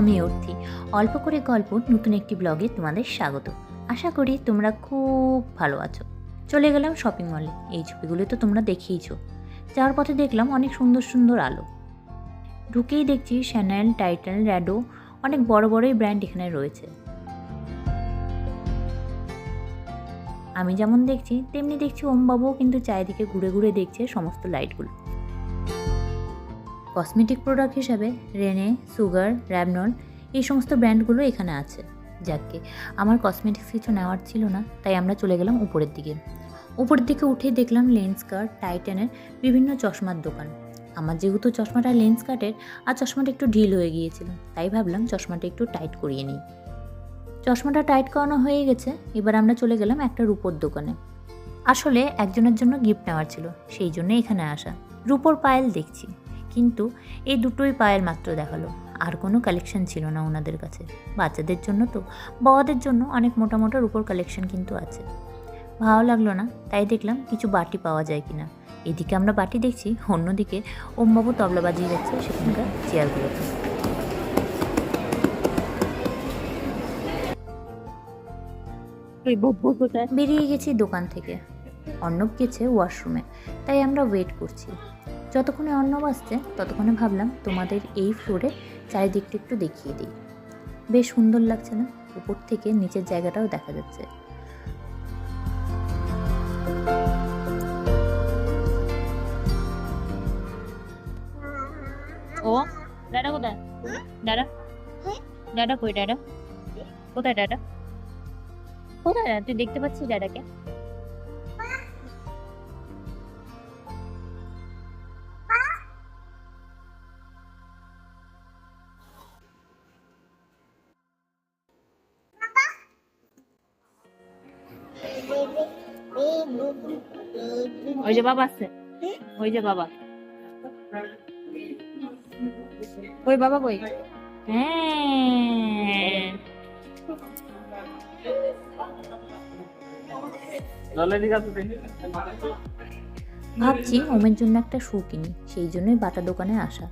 আমি অর্থি অল্প করে গল্প নতুন একটি ব্লগে তোমাদের স্বাগত। আশা করি তোমরা খুব ভালো আছো। চলে গেলাম শপিং মলে এই ছবিগুলো তো তোমরা দেখেইছো। যাওয়ার পথে দেখলাম অনেক সুন্দর সুন্দর আলো। ঢুকেই দেখছি শ্যানেল টাইটান র্যাডো অনেক বড় বড়ই ব্র্যান্ড এখানে রয়েছে। আমি যেমন দেখছি, তেমনি দেখছি ওমবাবুও কিন্তু চারিদিকে ঘুরে ঘুরে দেখছে সমস্ত লাইটগুলো কসমেটিক প্রোডাক্ট হিসাবে রেনে, সুগার, র্যাবনল এই সমস্ত ব্র্যান্ডগুলো এখানে আছে। যাকে আমার কসমেটিক্স কিছু নেওয়ার ছিল না, তাই আমরা চলে গেলাম উপরের দিকে। উপরের দিকে উঠেই দেখলাম লেন্স কার্ট টাইটানের বিভিন্ন চশমার দোকান। আমার যেহেতু চশমাটা লেন্স কাটের আর চশমাটা একটু ঢিল হয়ে গিয়েছিল, তাই ভাবলাম চশমাটা একটু টাইট করিয়ে নিই। চশমাটা টাইট করানো হয়ে গেছে, এবার আমরা চলে গেলাম একটা রূপোর দোকানে। আসলে একজনের জন্য গিফট নেওয়ার ছিল, সেই জন্য এখানে আসা। রূপোর পায়েল দেখছি। কিন্তু এই দুটোই পায়েল মাত্র দেখাল। আর কোনো কালেকশন ছিল না ওনাদের কাছে। বাচ্চাদের জন্য তো বাবাদের জন্য অনেক মোটা মোটা রূপোর কালেকশন কিন্তু আছে। ভালো লাগল না তাই দেখলাম কিছু বাটি পাওয়া যায় কিনা। এদিকে আমরা বাটি দেখছি অন্যদিকে ওমবাবু তবলা বাজিয়ে যাচ্ছে সেখানকার চেয়ারগুলোতে। বেরিয়ে গেছি দোকান থেকে। অর্ণব গেছে ওয়াশরুমে তাই আমরা ওয়েট করছি। যতক্ষণে অর্ণব আসছে, ততক্ষণে ভাবলাম তোমাদের এই ফ্লোরে চারিদিকটা একটু দেখিয়ে দিই। বেশ সুন্দর লাগছে না? উপর থেকে নিচের জায়গাটাও দেখা যাচ্ছে। ও, দাদা কোথায়? দাদা? দাদা কই, দাদা? কোথায় দাদা? কোথায় তুই দেখতে পাচ্ছিস দাদাকে? ওই যে বাবা আছে। ওই যে বাবা। ওই বাবা কই? হ্যাঁ। ভাবছি ওমের জন্য একটা শু কিনি সেই জন্যই বাটা দোকানে আসা।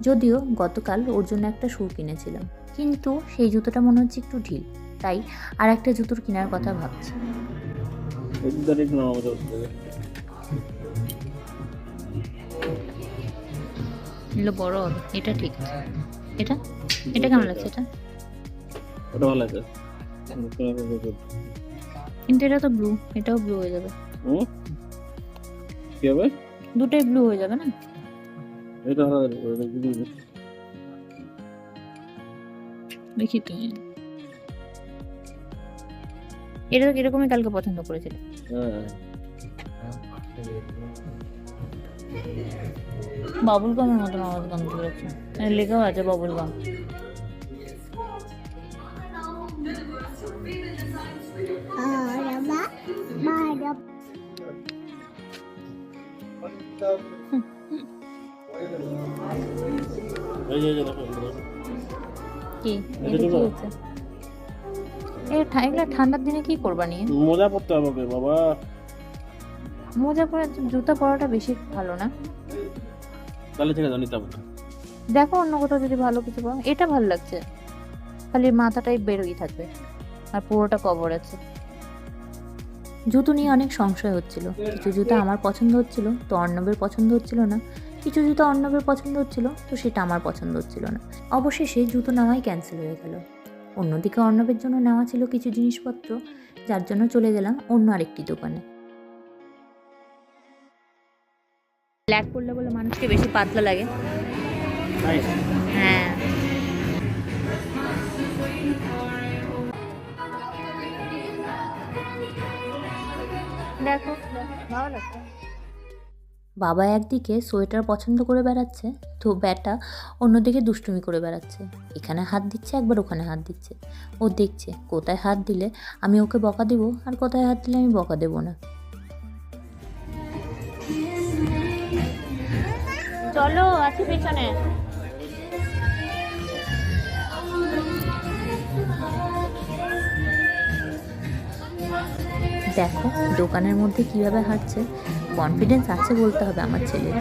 যদিও গতকাল ওর জন্য একটা শু কিনেছিলাম। কিন্তু সেই জুতোটা মনে হচ্ছে একটু ঢিল তাই আর একটা জুতোর কেনার কথা ভাবছি। এগুলো বড় হবে এটা ঠিক এটা এটা কেমন লাগছে এটা ওটা ভালো আছে কিন্তু এটা তো ব্লু এটাও ব্লু হয়ে যাবে কি হবে দুটোই ব্লু হয়ে যাবে না এটা? দেখি তুমি এটা তো এরকমই কালকে পছন্দ করেছিল বাবুল গামের মতন আওয়াজ গান করেছে লেখাও আছে বাবুল গাম এই যে এই এগুলো ঠান্ডার দিনে কি করবা নিয়ে? মোজা পরতে হবে বাবা। মোজা পরে জুতা পরাটা বেশি ভালো না। তাহলে ছেড়ে দাও নিতে হবে দেখো অন্য কোথাও যদি ভালো কিছু পাও এটা ভালো লাগছে। খালি মাথাটাই বেরোই থাকবে আর পুরোটা কভার আছে। জুতো নিয়ে অনেক সংশয় হচ্ছিল। কিছু জুতো আমার পছন্দ হচ্ছিল তো অর্ণবের পছন্দ হচ্ছিল না। কিছু জুতো অর্ণবের পছন্দ হচ্ছিল তো সেটা আমার পছন্দ হচ্ছিল না। অবশেষে জুতো নেওয়াই ক্যান্সেল হয়ে গেল। অন্যদিকে অর্ণবের জন্য নেওয়া ছিল কিছু জিনিসপত্র, যার জন্য চলে গেলাম অন্য আরেকটি দোকানে। ব্ল্যাক করলে বলে মানুষকে বেশি পাতলা লাগে। হ্যাঁ। দেখো। ভালো লাগছে বাবা একদিকে সোয়েটার পছন্দ করে বেড়াচ্ছে তো ব্যাটা অন্যদিকে দুষ্টুমি করে বেড়াচ্ছে। এখানে হাত দিচ্ছে একবার ওখানে হাত দিচ্ছে। ও দেখছে কোথায় হাত দিলে আমি ওকে বকা দেবো আর কোথায় হাত দিলে আমি বকা দেবো না। চলো আছি পেছনে। দেখো দোকানের মধ্যে কীভাবে হাঁটছে। কনফিডেন্স আছে বলতে হবে আমার ফিরে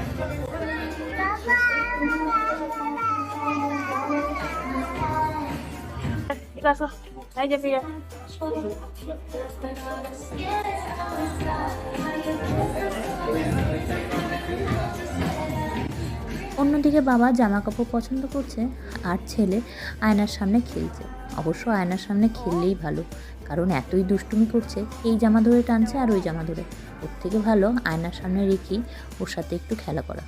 অন্যদিকে বাবা জামা কাপড় পছন্দ করছে আর ছেলে আয়নার সামনে খেলছে। অবশ্য আয়নার সামনে খেললেই ভালো, কারণ এতই দুষ্টুমি করছে, এই জামা ধরে টানছে আর ওই জামা ধরে। ওর থেকে ভালো, আয়নার সামনে রেখেই ওর সাথে একটু খেলা করা।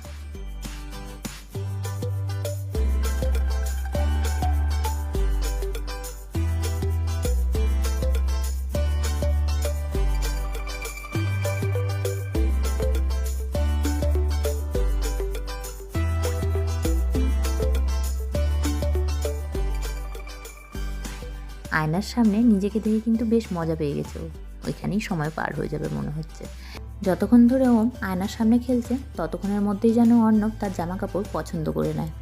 আয়নার সামনে নিজেকে দেখে কিন্তু বেশ মজা পেয়ে গেছে ও। ওইখানেই সময় পার হয়ে যাবে মনে হচ্ছে। যতক্ষণ ধরে ওম আয়নার সামনে খেলছে, ততক্ষণের মধ্যেই যেন অর্ণব তার জামা কাপড় পছন্দ করে নেয়।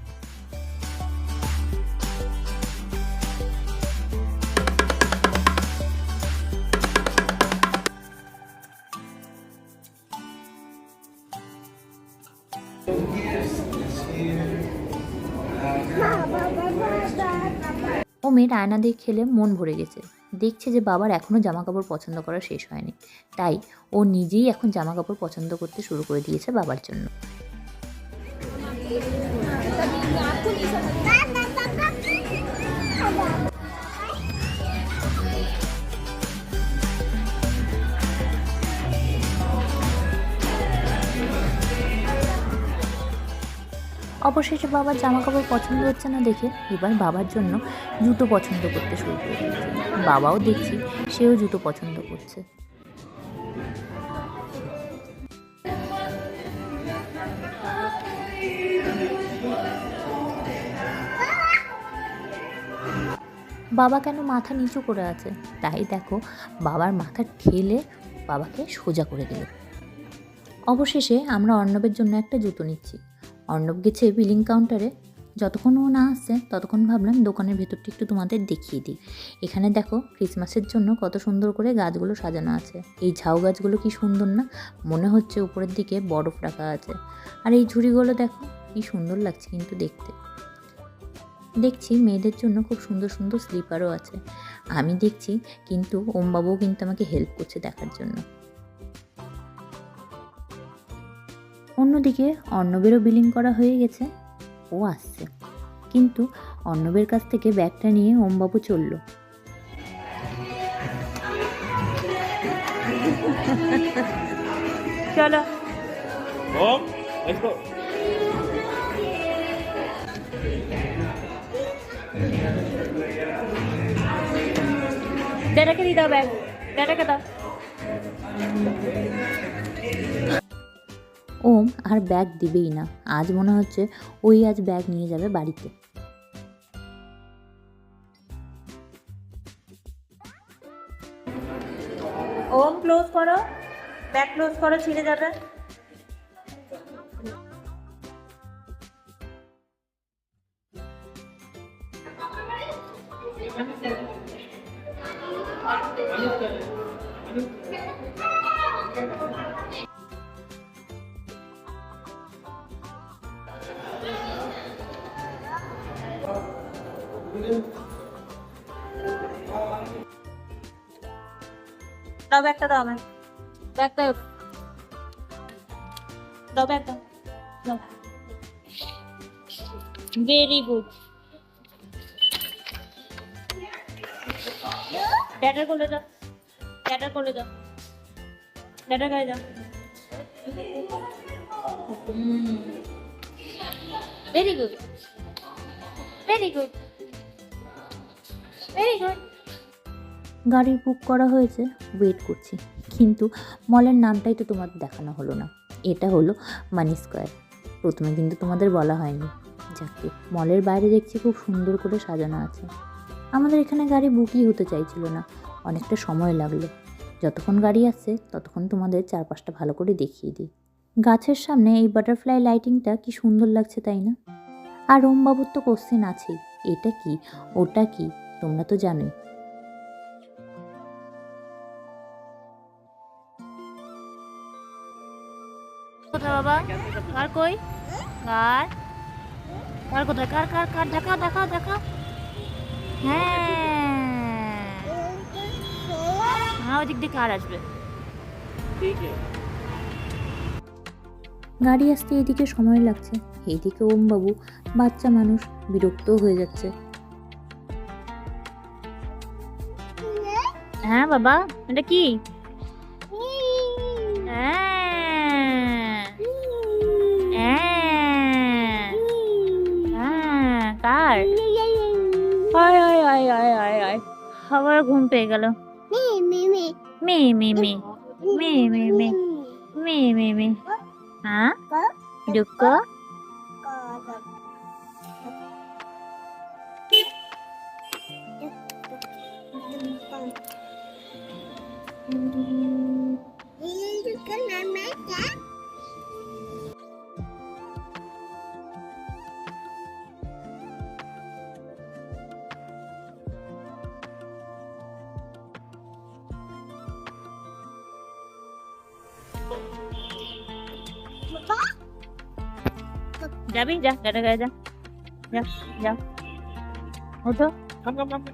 ওমের আয়না দিয়ে খেলে মন ভরে গেছে। দেখছে যে বাবার এখনও জামা কাপড় পছন্দ করা শেষ হয়নি। তাই ও নিজেই এখন জামা কাপড় পছন্দ করতে শুরু করে দিয়েছে বাবার জন্য। অবশেষে বাবার জামা কাপড় পছন্দ হচ্ছে না দেখে এবার বাবার জন্য জুতো পছন্দ করতে শুরু করে বাবাও দেখছি সেও জুতো পছন্দ করছে। বাবা কেন মাথা নিচু করে আছে? তাই দেখো, বাবার মাথা ঠেলে বাবাকে সোজা করে দিল। অবশেষে আমরা অর্ণবের জন্য একটা জুতো নিচ্ছি। অর্ণব গেছে বিলিং কাউন্টারে যতক্ষণ ও না আসছে, ততক্ষণ ভাবলাম দোকানের ভেতরটি একটু তোমাদের দেখিয়ে দিই। এখানে দেখো ক্রিসমাসের জন্য কত সুন্দর করে গাছগুলো সাজানো আছে। এই ঝাউ গাছগুলো কি সুন্দর না? মনে হচ্ছে উপরের দিকে বরফ রাখা আছে। আর এই ঝুড়িগুলো দেখো, কি সুন্দর লাগছে কিন্তু দেখতে। দেখছি মেয়েদের জন্য খুব সুন্দর সুন্দর স্লিপারও আছে। আমি দেখছি, কিন্তু ওমবাবুও কিন্তু আমাকে হেল্প করছে দেখার জন্য। অন্যদিকে অর্ণবেরও বিলিং করা হয়ে গেছে। ও আসছে। কিন্তু অর্ণবের কাছ থেকে ব্যাগটা নিয়ে ওমবাবু চলল। চলো। লেটস দিয়ে দাও ব্যাগ। ড্যাডাকে দাও। ওম আর ব্যাগ দিবেই না। আজ মনে হচ্ছে ওই আজ ব্যাগ নিয়ে যাবে বাড়িতে। ওম ক্লোজ করো। ব্যাগ ক্লোজ করো ছিঁড়ে যাবে। দাও ব্যাগটা, দাও আমার ব্যাগটা দাও ব্যাগটা। দাও। ভেরি গুড ড্যাডার কোলে যাও ড্যাডার কোলে যাও ড্যাডার গায়ে যাও very good very good very good গাড়ি বুক করা হয়েছে ওয়েট করছি। কিন্তু মলের নামটাই তো তোমাদের দেখানো হলো না। এটা হলো মানি স্কোয়ার প্রথমে কিন্তু তোমাদের বলা হয়নি। যাকে মলের বাইরে দেখছি খুব সুন্দর করে সাজানো আছে। আমাদের এখানে গাড়ি বুকই হতে চাইছিল না। অনেকটা সময় লাগল। যতক্ষণ গাড়ি আসছে, ততক্ষণ তোমাদের চারপাশটা ভালো করে দেখিয়ে দিই। গাছের সামনে এই বাটারফ্লাই লাইটিংটা কি সুন্দর লাগছে, তাই না? আর ওমবাবুর তো কোশ্চেন আছেই। এটা কি? ওটা কি? তোমরা তো জানোই। বাবা? কার কই? কার? কার কোথায়? কার কার কার? দেখা দেখা দেখা। হ্যাঁ। হ্যাঁ ওই দিক দিয়ে কার আসবে? গাড়ি আসতে এদিকে সময় লাগছে। এইদিকে ওমবাবু বাচ্চা মানুষ বিরক্ত হয়ে যাচ্ছে। হ্যাঁ বাবা? এটা কি? আবার ঘুম পেয়ে গেল। মে মে মে। মে মে মে। মে মে মে। হ্যাঁ? দুঃখ? जा भी जा जा जा जा जा उठो कम कम कम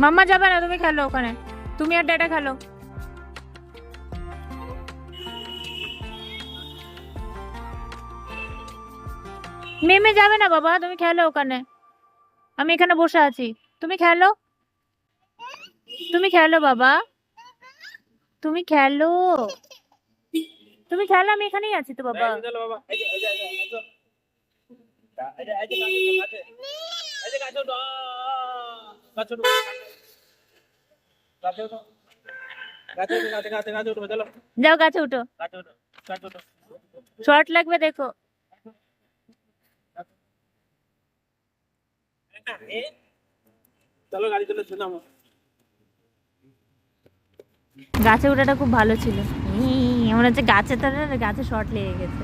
मम्मा जबर तुम्हें खेलो ओखने तुम यार डेटा खेलो নেমে যাবে না বাবা তুমি খেলো ওখানে আমি এখানে বসে আছি তুমি খেলো তুমি খেলো বাবা তুমি খেলো তুমি খেলো আমি এখানেই আছি তো বাবা যাও গাছে উঠো শর্ট লাগবে দেখো গাছে ওঠাটা খুব ভালো ছিল। ই, মনে হচ্ছে গাছে তো গাছে শর্ট লেগে গেছে।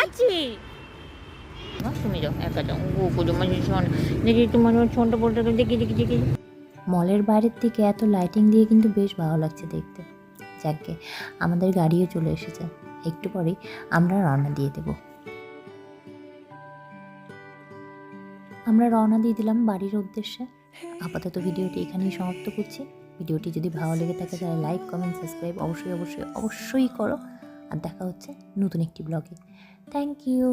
আছি তুমি যাও একা যাও। ও পুজো মানে শোন দেখি তোমার ছোট বলতে দেখি দেখি দেখি। মলের বাইরের থেকে এত লাইটিং দিয়ে কিন্তু বেশ ভালো লাগছে দেখতে। যাকে আমাদের গাড়িও চলে এসেছে। একটু পরে আমরা রওনা দিয়ে দেব। আমরা রওনা দিয়ে দিলাম বাড়ির উদ্দেশ্যে। আপাতত ভিডিওটি এখানেই সমাপ্ত করছি। ভিডিওটি যদি ভালো লেগে থাকে তাহলে লাইক কমেন্ট সাবস্ক্রাইব অবশ্যই অবশ্যই অবশ্যই করো। আর দেখা হচ্ছে নতুন একটি ব্লগে থ্যাংক ইউ